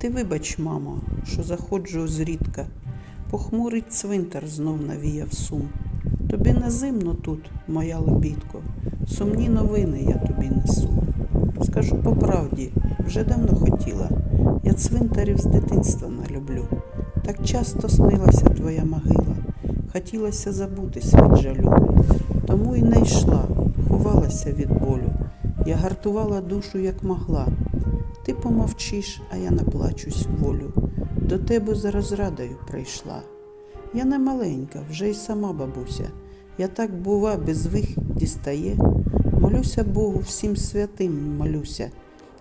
Ти вибач, мамо, що заходжу зрідка. Похмурий цвинтар знов навіяв сум. Тобі не зимно тут, моя лебідко, сумні новини я тобі несу. Скажу по правді, вже давно хотіла. Я цвинтарів з дитинства не люблю. Так часто снилася твоя могила, хотілося забутись від жалю. Тому й не йшла, ховалася від болю. Я гартувала душу, як могла. Ти помовчиш, а я наплачусь волю. До тебе за розрадою прийшла. Я не маленька, вже й сама бабуся. Я так, бува, без вихід дістає. Молюся Богу, всім святим молюся,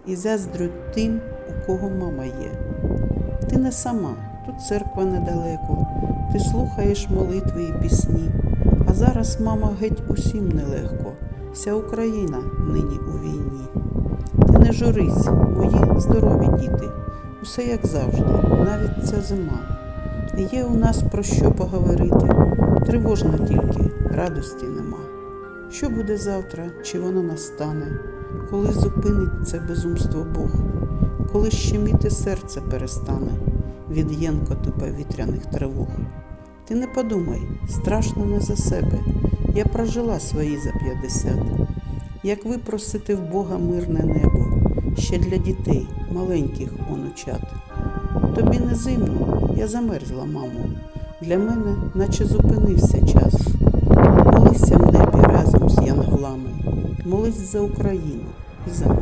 і заздрю тим, у кого мама є. Ти не сама, тут церква недалеко, ти слухаєш молитви і пісні. А зараз, мама, геть усім нелегко. Вся Україна нині у війні. Ти не журись, мої здорові діти, усе як завжди, навіть ця зима. Є у нас про що поговорити. Тривожно тільки, радості нема. Що буде завтра, чи воно настане, коли зупинить це безумство Бог, коли щеміти серце перестане від єнкоту повітряних тривог. Ти не подумай, страшно не за себе. Я прожила свої за п'ятдесят. Як випросити в Бога мирне небо, ще для дітей, маленьких онучат. Тобі не зимно, я замерзла, мамо. Для мене, наче зупинився час. Молися в небі разом з янголами, молись за Україну і за.